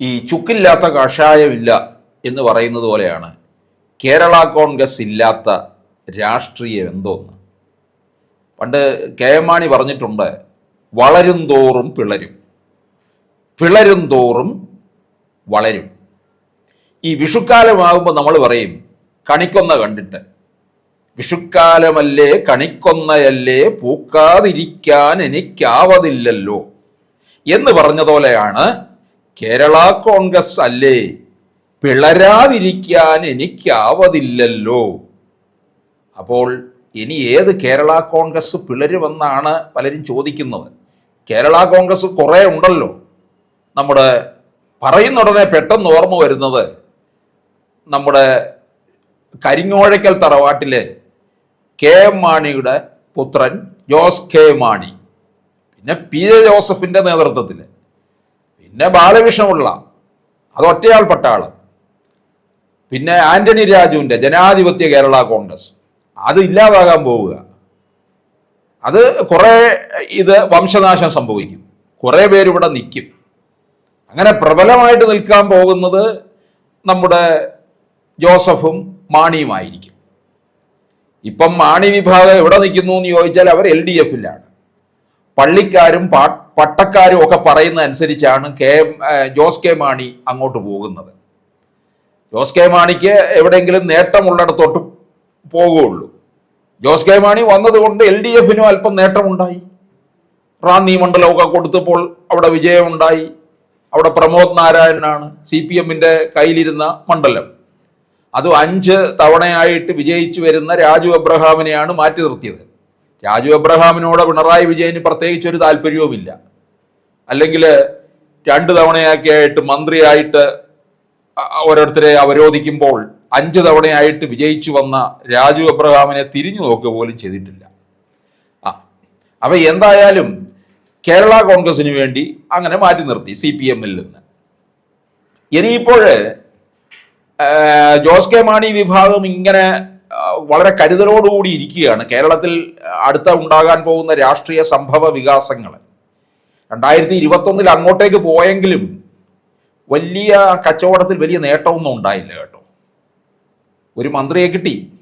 ഈ ചുക്കില്ലാത്ത കഷായമില്ല എന്ന് പറയുന്നത് പോലെയാണ് കേരള കോൺഗ്രസ് ഇല്ലാത്ത രാഷ്ട്രീയം എന്തോന്ന്? പണ്ട് കെ എം മാണി പറഞ്ഞിട്ടുണ്ട് വളരും തോറും പിളരും. പിളരും തോറും വളരും. ഈ വിഷുക്കാലമാകുമ്പോൾ നമ്മൾ പറയും കണിക്കൊന്ന കണ്ടിട്ട്. വിഷുക്കാലമല്ലേ കണിക്കൊന്നയല്ലേ പൂക്കാതിരിക്കാൻ എനിക്കാവതില്ലല്ലോ എന്ന് പറഞ്ഞതുപോലെയാണ് കേരള കോൺഗ്രസ് അല്ലേ? പിളരാതിരിക്കാൻ എനിക്കാവതില്ലല്ലോ. അപ്പോൾ ഇനി ഏത് കേരള കോൺഗ്രസ് പിളരുമെന്നാണ് പലരും ചോദിക്കുന്നത് കേരള കോൺഗ്രസ് കുറേ ഉണ്ടല്ലോ. നമ്മുടെ പറയുന്ന ഉടനെ പെട്ടെന്ന് ഓർമ്മ വരുന്നത് നമ്മുടെ കരിങ്ങോഴയ്ക്കൽ തറവാട്ടിലെ കെ എം മാണിയുടെ പുത്രൻ ജോസ് കെ മാണി. പിന്നെ പി ജെ ജോസഫിന്റെ നേതൃത്വത്തിൽ പിന്നെ ബാലകൃഷ്ണമുള്ള അത് ഒറ്റയാൾ പട്ടാളം പിന്നെ ആന്റണി രാജുവിന്റെ ജനാധിപത്യ കേരള കോൺഗ്രസ്. അത് ഇല്ലാതാകാൻ പോവുക. അത് കുറേ ഇത് വംശനാശം സംഭവിക്കും. കുറേ പേരിവിടെ നിൽക്കും. അങ്ങനെ പ്രബലമായിട്ട് നിൽക്കാൻ പോകുന്നത് നമ്മുടെ ജോസഫും മാണിയുമായിരിക്കും ഇപ്പം മാണി വിഭാഗം എവിടെ നിൽക്കുന്നു എന്ന് ചോദിച്ചാൽ അവർ എൽ ഡി എഫിലാണ്. പള്ളിക്കാരും പാ- പട്ടക്കാരും ഒക്കെ പറയുന്ന അനുസരിച്ചാണ് കെ ജോസ് കെ മാണി അങ്ങോട്ട് പോകുന്നത്. ജോസ് കെ മാണിക്ക് എവിടെയെങ്കിലും നേട്ടമുള്ളിടത്തോട്ട് പോകുകയുള്ളൂ ജോസ് കെ മാണി വന്നതുകൊണ്ട് എൽ ഡി എഫിനും അല്പം നേട്ടമുണ്ടായി. റാന്നി മണ്ഡലമൊക്കെ കൊടുത്തപ്പോൾ അവിടെ വിജയമുണ്ടായി. അവിടെ പ്രമോദ് നാരായണനാണ് സി പി എമ്മിന്റെ കയ്യിലിരുന്ന മണ്ഡലം. അത് അഞ്ച് തവണയായിട്ട് വിജയിച്ചു വരുന്ന രാജു അബ്രഹാമിനെയാണ് മാറ്റി നിർത്തിയത്. രാജു എബ്രഹാമിനോട് പിണറായി വിജയന് പ്രത്യേകിച്ച് ഒരു താല്പര്യവുമില്ല. അല്ലെങ്കിൽ രണ്ട് തവണയൊക്കെ ആയിട്ട് മന്ത്രിയായിട്ട് ഓരോരുത്തരെ അവരോധിക്കുമ്പോൾ അഞ്ച് തവണയായിട്ട് വിജയിച്ചു വന്ന രാജു എബ്രഹാമിനെ തിരിഞ്ഞു നോക്കുക പോലും ചെയ്തിട്ടില്ല. ആ അപ്പൊ എന്തായാലും കേരള കോൺഗ്രസിന് വേണ്ടി അങ്ങനെ മാറ്റി നിർത്തി സി പി എമ്മിൽ നിന്ന്. ഇനിയിപ്പോൾ ജോസ് കെ മാണി വിഭാഗം ഇങ്ങനെ വളരെ കരുതലോടുകൂടി ഇരിക്കുകയാണ് കേരളത്തിൽ അടുത്ത ഉണ്ടാകാൻ പോകുന്ന രാഷ്ട്രീയ സംഭവ വികാസങ്ങൾ. രണ്ടായിരത്തി ഇരുപത്തൊന്നിൽ അങ്ങോട്ടേക്ക് പോയെങ്കിലും വലിയ കച്ചവടത്തിൽ വലിയ നേട്ടമൊന്നും ഉണ്ടായില്ല കേട്ടോ. ഒരു മന്ത്രിയെ കിട്ടി.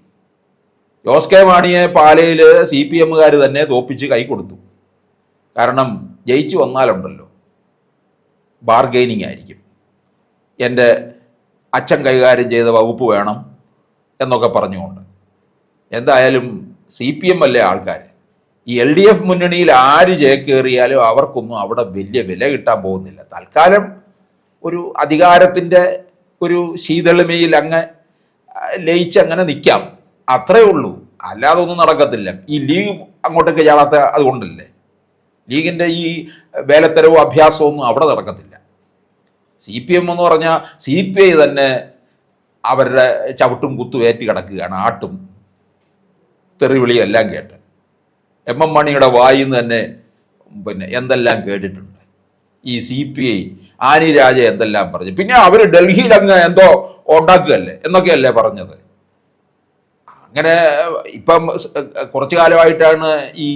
ജോസ് കെ മാണിയെ പാലയിൽ സി പി എമ്മുകാർ തന്നെ തോപ്പിച്ച് കൈ കൊടുത്തു. കാരണം ജയിച്ചു വന്നാലുണ്ടല്ലോ. ബാർഗെയിനിങ് ആയിരിക്കും. എന്റെ അച്ഛൻ കൈകാര്യം ചെയ്ത വകുപ്പ് വേണം. എന്നൊക്കെ പറഞ്ഞുകൊണ്ട്. എന്തായാലും സി പി എം അല്ലേ ആൾക്കാർ ഈ എൽ ഡി എഫ് മുന്നണിയിൽ ആര് ചേക്കേറിയാലും അവർക്കൊന്നും അവിടെ വലിയ വില കിട്ടാൻ പോകുന്നില്ല. തൽക്കാലം ഒരു അധികാരത്തിന്റെ ഒരു ശീതളിമയിൽ അങ്ങ് ലയിച്ച് അങ്ങനെ നിൽക്കാം. അത്രേ ഉള്ളൂ. അല്ലാതെ ഒന്നും നടക്കത്തില്ല. ഈ ലീഗ് അങ്ങോട്ടേക്ക് ചാടാത്ത അതുകൊണ്ടല്ലേ? ലീഗിന്റെ ഈ വേലത്തരവും അഭ്യാസവും ഒന്നും അവിടെ നടക്കത്തില്ല. സി പി എം എന്ന് പറഞ്ഞാൽ സി പി ഐ തന്നെ അവരുടെ ചവിട്ടും കുത്തും ഏറ്റ് കിടക്കുകയാണ്. ആട്ടും തെറിവിളിയും എല്ലാം കേട്ട്. എം എം മണിയുടെ വായിൽ നിന്ന് തന്നെ പിന്നെ എന്തെല്ലാം കേട്ടിട്ടുണ്ട്? ഈ C P I Annie Raja എന്തെല്ലാം പറഞ്ഞു? പിന്നെ അവർ ഡൽഹിയിൽ അങ്ങ് എന്തോ ഉണ്ടാക്കുകയല്ലേ? എന്നൊക്കെയല്ലേ പറഞ്ഞത്. അങ്ങനെ ഇപ്പം കുറച്ചു കാലമായിട്ടാണ് ഈ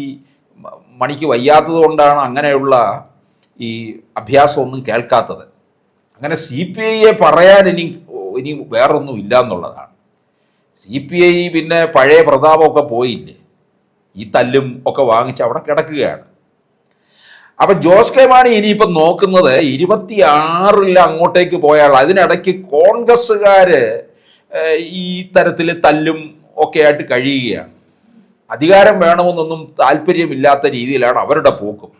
മണിക്ക് വയ്യാത്തത് കൊണ്ടാണ് അങ്ങനെയുള്ള ഈ അഭ്യാസമൊന്നും കേൾക്കാത്തത്. അങ്ങനെ സി പി ഐയെ പറയാൻ ഇനി ഇനി വേറൊന്നും ഇല്ല എന്നുള്ളതാണ് സി പി ഐ പിന്നെ പഴയ പ്രതാപമൊക്കെ പോയില്ലേ? ഈ തല്ലും ഒക്കെ വാങ്ങിച്ച് അവിടെ കിടക്കുകയാണ്. അപ്പൊ ജോസ് കെ മാണി ഇനിയിപ്പം നോക്കുന്നത് ഇരുപത്തിയാറിൽ അങ്ങോട്ടേക്ക് പോയാൽ അതിനിടയ്ക്ക് കോൺഗ്രസ്സുകാര് ഈ തരത്തിൽ തല്ലും ഒക്കെ ആയിട്ട് കഴിയുകയാണ്. അധികാരം വേണമെന്നൊന്നും താല്പര്യമില്ലാത്ത രീതിയിലാണ് അവരുടെ പോക്കും.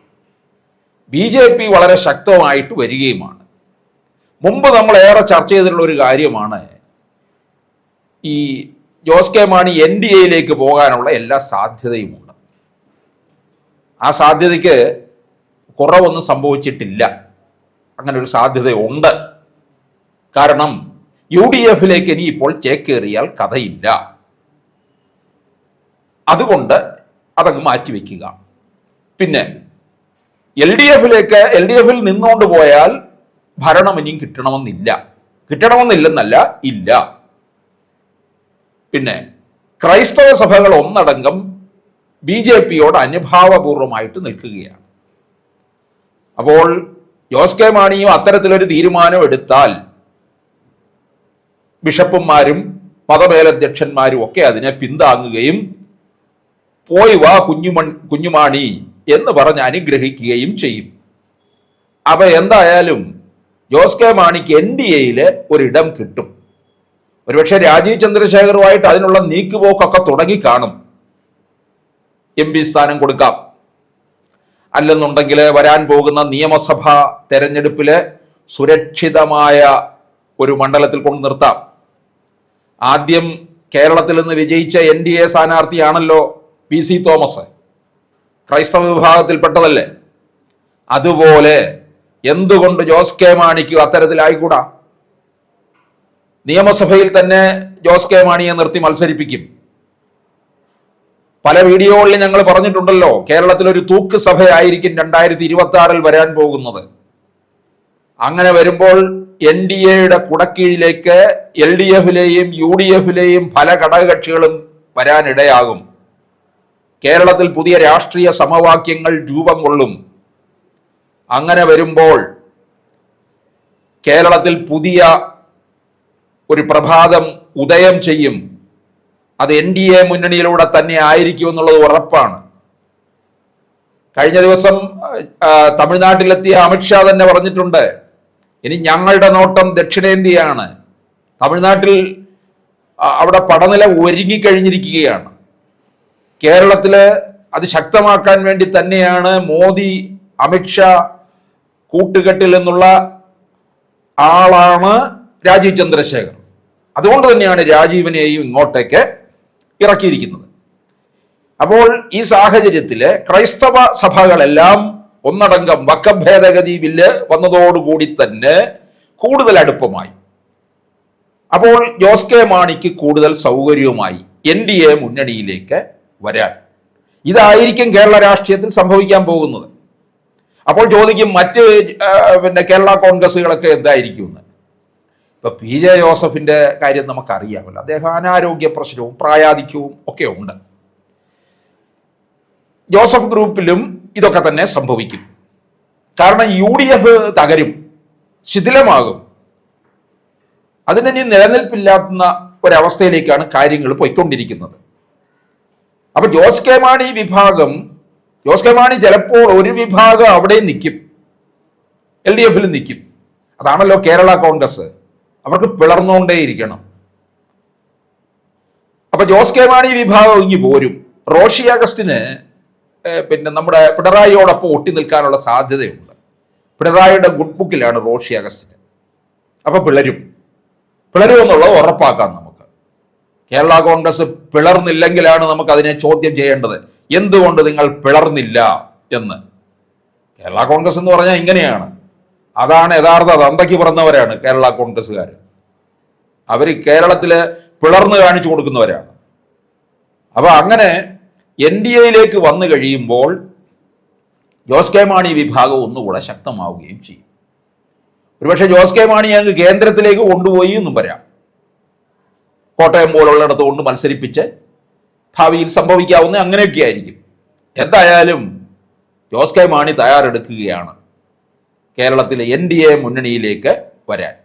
ബി വളരെ ശക്തമായിട്ട് വരികയുമാണ്. മുമ്പ് നമ്മൾ ഏറെ ചർച്ച ചെയ്തിട്ടുള്ള ഒരു കാര്യമാണ് ഈ Jose K Mani N D എയിലേക്ക് പോകാനുള്ള എല്ലാ സാധ്യതയുമുണ്ട്. ആ സാധ്യതയ്ക്ക് കുറവൊന്നും സംഭവിച്ചിട്ടില്ല. അങ്ങനെ ഒരു സാധ്യതയുണ്ട്. കാരണം യു ഡി എഫിലേക്ക് ഇനി ഇപ്പോൾ ചേക്കേറിയാൽ കഥയില്ല. അതുകൊണ്ട് അതങ്ങ് മാറ്റിവെക്കുക പിന്നെ എൽ ഡി എഫിലേക്ക് എൽ ഡി എഫിൽ നിന്നുകൊണ്ട് പോയാൽ ഭരണം ഇനിയും കിട്ടണമെന്നില്ല. കിട്ടണമെന്നില്ലെന്നല്ല ഇല്ല. പിന്നെ ക്രൈസ്തവ സഭകൾ ഒന്നടങ്കം ബി ജെ പിയോട് അനുഭാവപൂർവമായിട്ട് നിൽക്കുകയാണ്. അപ്പോൾ ജോസ് കെ മാണിയും അത്തരത്തിലൊരു തീരുമാനം എടുത്താൽ ബിഷപ്പുമാരും മതമേലധ്യക്ഷന്മാരും ഒക്കെ അതിനെ പിന്താങ്ങുകയും പോയി വാ കുഞ്ഞുമൺ കുഞ്ഞുമാണി എന്ന് പറഞ്ഞ് അനുഗ്രഹിക്കുകയും ചെയ്യും. അപ്പൊ എന്തായാലും ജോസ് കെ മാണിക്ക് എൻ ഡി എയിൽ ഒരിടം കിട്ടും. ഒരുപക്ഷെ രാജീവ് ചന്ദ്രശേഖറുമായിട്ട് അതിനുള്ള നീക്കുപോക്കൊക്കെ തുടങ്ങി കാണും. എം പി സ്ഥാനം കൊടുക്കാം. അല്ലെന്നുണ്ടെങ്കിൽ വരാൻ പോകുന്ന നിയമസഭാ തെരഞ്ഞെടുപ്പിൽ സുരക്ഷിതമായ ഒരു മണ്ഡലത്തിൽ കൊണ്ട് നിർത്താം. ആദ്യം കേരളത്തിൽ നിന്ന് വിജയിച്ച എൻ ഡി എ സ്ഥാനാർത്ഥിയാണല്ലോ പി സി തോമസ്. ക്രൈസ്തവ വിഭാഗത്തിൽപ്പെട്ടതല്ലേ? അതുപോലെ എന്തുകൊണ്ട് ജോസ് കെ മാണിക്ക് അത്തരത്തിലായിക്കൂടാ? നിയമസഭയിൽ തന്നെ ജോസ് കെ മാണിയെ നിർത്തി മത്സരിപ്പിക്കും. പല വീഡിയോകളിൽ ഞങ്ങൾ പറഞ്ഞിട്ടുണ്ടല്ലോ കേരളത്തിൽ ഒരു തൂക്ക് സഭയായിരിക്കും രണ്ടായിരത്തി ഇരുപത്തി ആറിൽ വരാൻ പോകുന്നത്. അങ്ങനെ വരുമ്പോൾ എൻ ഡി എയുടെ കുടക്കീഴിലേക്ക് എൽ ഡി എഫിലെയും യു ഡി എഫിലെയും പല ഘടകകക്ഷികളും വരാനിടയാകും. കേരളത്തിൽ പുതിയ രാഷ്ട്രീയ സമവാക്യങ്ങൾ രൂപം കൊള്ളും. അങ്ങനെ വരുമ്പോൾ കേരളത്തിൽ പുതിയ ഒരു പ്രഭാതം ഉദയം ചെയ്യും. അത് എൻ ഡി എ മുന്നണിയിലൂടെ തന്നെ ആയിരിക്കും എന്നുള്ളത് ഉറപ്പാണ്. കഴിഞ്ഞ ദിവസം തമിഴ്നാട്ടിലെത്തിയ അമിത്ഷാ തന്നെ പറഞ്ഞിട്ടുണ്ട് ഇനി ഞങ്ങളുടെ നോട്ടം ദക്ഷിണേന്ത്യയാണ്. തമിഴ്നാട്ടിൽ അവിടെ പടനില ഒരുങ്ങിക്കഴിഞ്ഞിരിക്കുകയാണ്. കേരളത്തിൽ അത് ശക്തമാക്കാൻ വേണ്ടി തന്നെയാണ് മോദി അമിത്ഷാ കൂട്ടുകെട്ടിൽ നിന്നുള്ള ആളാണ് രാജീവ് ചന്ദ്രശേഖർ അതുകൊണ്ട് തന്നെയാണ് രാജീവിനെയും ഇങ്ങോട്ടേക്ക് ഇറക്കിയിരിക്കുന്നത്. അപ്പോൾ ഈ സാഹചര്യത്തിൽ ക്രൈസ്തവ സഭകളെല്ലാം ഒന്നടങ്കം വക്കഭേദഗതി ബില്ല് വന്നതോടുകൂടി തന്നെ കൂടുതൽ അടുപ്പമായി. അപ്പോൾ ജോസ് കെ മാണിക്ക് കൂടുതൽ സൗകര്യവുമായി എൻ ഡി എ മുന്നണിയിലേക്ക് വരാൻ. ഇതായിരിക്കും കേരള രാഷ്ട്രീയത്തിൽ സംഭവിക്കാൻ പോകുന്നത്. അപ്പോൾ ചോദിക്കും മറ്റ് പിന്നെ കേരള കോൺഗ്രസ്സുകളൊക്കെ എന്തായിരിക്കും എന്ന്. ഇപ്പൊ പി ജെ ജോസഫിന്റെ കാര്യം നമുക്കറിയാമല്ലോ. അദ്ദേഹം അനാരോഗ്യ പ്രശ്നവും പ്രായാധിക്യവും ഒക്കെ ഉണ്ട്. ജോസഫ് ഗ്രൂപ്പിലും ഇതൊക്കെ തന്നെ സംഭവിക്കും. കാരണം യു ഡി എഫ് തകരും ശിഥിലമാകും. അതിന് നിലനിൽപ്പില്ലാത്ത ഒരവസ്ഥയിലേക്കാണ് കാര്യങ്ങൾ പോയിക്കൊണ്ടിരിക്കുന്നത്. അപ്പൊ ജോസ് കെ മാണി വിഭാഗം ജോസ് കെ മാണി ചിലപ്പോൾ ഒരു വിഭാഗം അവിടെ നിൽക്കും എൽ ഡി എഫിൽ നിൽക്കും അതാണല്ലോ കേരള കോൺഗ്രസ്. അവർക്ക് പിളർന്നുകൊണ്ടേയിരിക്കണം. അപ്പൊ ജോസ് കെ മാണി വിഭാഗം ഇങ്ങി പോരും. റോഷി അഗസ്റ്റിന് പിന്നെ നമ്മുടെ പിണറായിയോടൊപ്പം ഒട്ടി നിൽക്കാനുള്ള സാധ്യതയുണ്ട്. പിണറായിയുടെ ഗുഡ് ബുക്കിലാണ് റോഷി അഗസ്റ്റിന്. അപ്പൊ പിളരും. പിളരും എന്നുള്ളത് ഉറപ്പാക്കാം നമുക്ക്. കേരള കോൺഗ്രസ് പിളർന്നില്ലെങ്കിലാണ് നമുക്ക് അതിനെ ചോദ്യം ചെയ്യേണ്ടത്. എന്തുകൊണ്ട് നിങ്ങൾ പിളർന്നില്ല എന്ന്? കേരള കോൺഗ്രസ് എന്ന് പറഞ്ഞാൽ ഇങ്ങനെയാണ്. അതാണ് യഥാർത്ഥ തന്തയ്ക്ക് പിറന്നവരാണ് കേരള കോൺഗ്രസ്സുകാർ അവർ കേരളത്തിൽ പിളർന്ന് കാണിച്ചു കൊടുക്കുന്നവരാണ്. അപ്പോൾ അങ്ങനെ എൻ ഡി എയിലേക്ക് വന്നു കഴിയുമ്പോൾ ജോസ് കെ മാണി വിഭാഗം ഒന്നുകൂടെ ശക്തമാവുകയും ചെയ്യും. ഒരുപക്ഷെ ജോസ് കെ മാണി അങ്ങ് കേന്ദ്രത്തിലേക്ക് കൊണ്ടുപോയി എന്നും പറയാം. കോട്ടയം പോലുള്ളിടത്ത് കൊണ്ട് മത്സരിപ്പിച്ച് ഭാവിയിൽ സംഭവിക്കാവുന്ന അങ്ങനെയൊക്കെ ആയിരിക്കും. എന്തായാലും ജോസ് കെ മാണി തയ്യാറെടുക്കുകയാണ്. കേരളത്തിലെ എൻ ഡി എ മുന്നണിയിലേക്ക് വരാൻ.